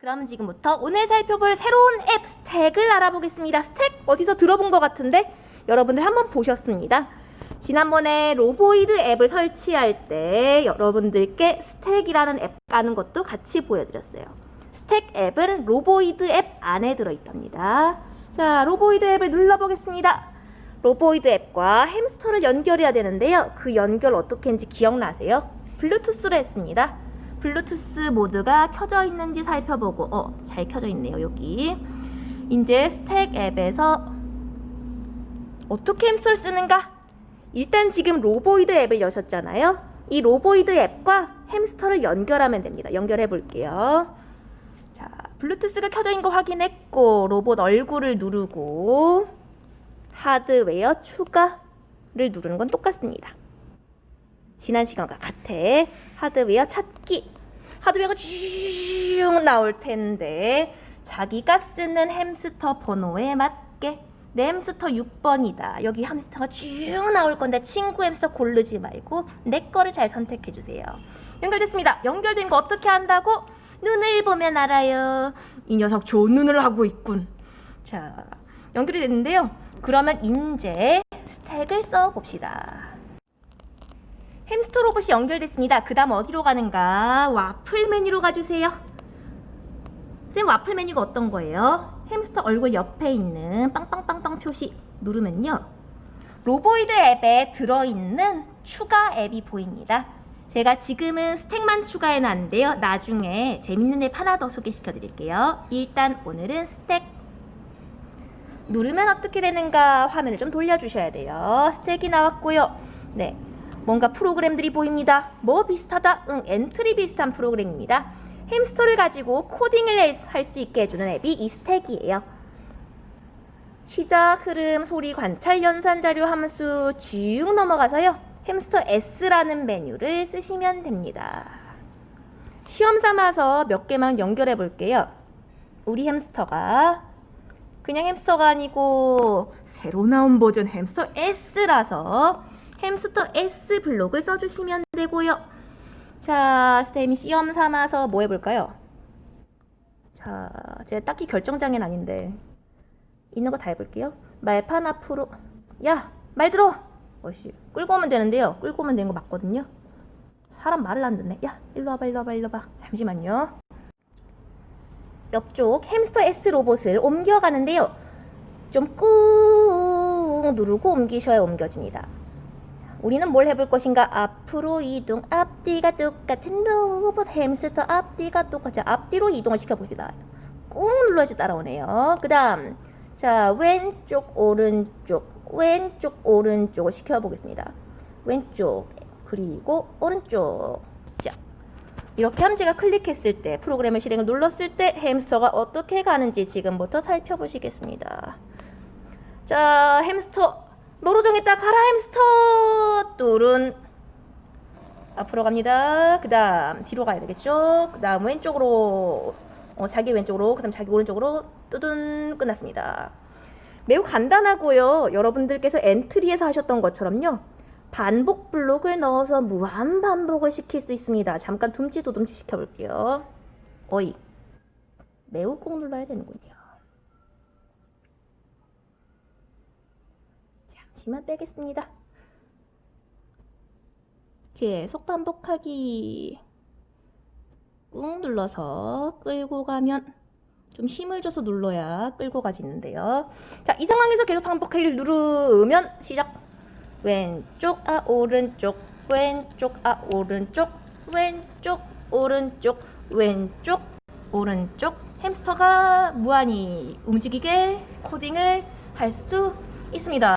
그럼 지금부터 오늘 살펴볼 새로운 앱 스택을 알아보겠습니다. 스택 어디서 들어본 것 같은데 여러분들 한번 보셨습니다. 지난번에 로보이드 앱을 설치할 때 여러분들께 스택이라는 앱 까는 것도 같이 보여드렸어요. 스택 앱은 로보이드 앱 안에 들어있답니다. 자, 로보이드 앱을 눌러보겠습니다. 로보이드 앱과 햄스터를 연결해야 되는데요. 그 연결 어떻게 했는지 기억나세요? 블루투스로 했습니다. 블루투스 모드가 켜져 있는지 살펴보고 어, 잘 켜져 있네요, 여기. 이제 스택 앱에서 어떻게 햄스터를 쓰는가? 일단 지금 로보이드 앱을 여셨잖아요. 이 로보이드 앱과 햄스터를 연결하면 됩니다. 연결해 볼게요. 자, 블루투스가 켜져 있는 거 확인했고 로봇 얼굴을 누르고 하드웨어 추가를 누르는 건 똑같습니다. 지난 시간과 같아. 하드웨어 찾기. 하드웨어가 쭉 나올 텐데 자기가 쓰는 햄스터 번호에 맞게 내 햄스터 6번이다. 여기 햄스터가 쭉 나올 건데 친구 햄스터 고르지 말고 내 거를 잘 선택해 주세요. 연결됐습니다. 연결된 거 어떻게 한다고? 눈을 보면 알아요. 이 녀석 좋은 눈을 하고 있군. 자, 연결이 됐는데요. 그러면 이제 스택을 써 봅시다. 햄스터 로봇이 연결됐습니다. 그 다음 어디로 가는가? 와플 메뉴로 가주세요. 쌤 와플 메뉴가 어떤 거예요? 햄스터 얼굴 옆에 있는 빵빵빵빵 표시 누르면요. 로보이드 앱에 들어있는 추가 앱이 보입니다. 제가 지금은 스택만 추가해 놨는데요. 나중에 재밌는 앱 하나 더 소개시켜 드릴게요. 일단 오늘은 스택. 누르면 어떻게 되는가 화면을 좀 돌려주셔야 돼요. 스택이 나왔고요. 네. 뭔가 프로그램들이 보입니다. 뭐 비슷하다? 응, 엔트리 비슷한 프로그램입니다. 햄스터를 가지고 코딩을 할 수 있게 해주는 앱이 이 스택이에요. 시작, 흐름, 소리, 관찰, 연산, 자료, 함수 쭉 넘어가서요. 햄스터 S라는 메뉴를 쓰시면 됩니다. 시험 삼아서 몇 개만 연결해 볼게요. 우리 햄스터가 그냥 햄스터가 아니고 새로 나온 버전 햄스터 S라서 햄스터 S 블록을 써주시면 되고요. 자, 스템이 시험 삼아서 뭐 해볼까요? 자, 제가 딱히 결정장애는 아닌데 있는 거 다 해볼게요. 말판 앞으로 야, 말 들어! 어씨, 끌고 오면 되는데요. 끌고 오면 되는 거 맞거든요. 사람 말을 안 듣네. 야, 일로 와봐, 일로 와봐, 일로 와봐. 잠시만요. 옆쪽 햄스터 S 로봇을 옮겨가는데요. 좀 꾹 누르고 옮기셔야 옮겨집니다. 자, 우리는 뭘 해볼 것인가? 앞으로 이동, 앞뒤가 똑같은 로봇 햄스터 앞뒤가 똑같죠. 앞뒤로 이동을 시켜봅시다. 꾹 눌러야지 따라오네요. 그 다음, 자, 왼쪽, 오른쪽, 왼쪽, 오른쪽을 시켜보겠습니다. 왼쪽, 그리고 오른쪽. 자, 이렇게 하면 제가 클릭했을 때 프로그램의 실행을 눌렀을 때 햄스터가 어떻게 가는지 지금부터 살펴보시겠습니다. 자, 햄스터 너로 정했다 가라 햄스터 뚜룬 앞으로 갑니다. 그 다음 뒤로 가야 되겠죠. 그 다음 왼쪽으로 어, 자기 왼쪽으로 그 다음 자기 오른쪽으로 뚜둔 끝났습니다. 매우 간단하고요. 여러분들께서 엔트리에서 하셨던 것처럼요. 반복 블록을 넣어서 무한 반복을 시킬 수 있습니다. 잠깐 둠치도둠치 시켜볼게요. 어이. 매우 꾹 눌러야 되는군요. 잠시만 빼겠습니다. 계속 반복하기. 꾹 눌러서 끌고 가면 좀 힘을 줘서 눌러야 끌고 가지는데요. 자, 이 상황에서 계속 반복하기를 누르면 시작. 왼쪽 아 오른쪽 왼쪽 아 오른쪽 왼쪽 오른쪽 왼쪽 오른쪽 햄스터가 무한히 움직이게 코딩을 할 수 있습니다.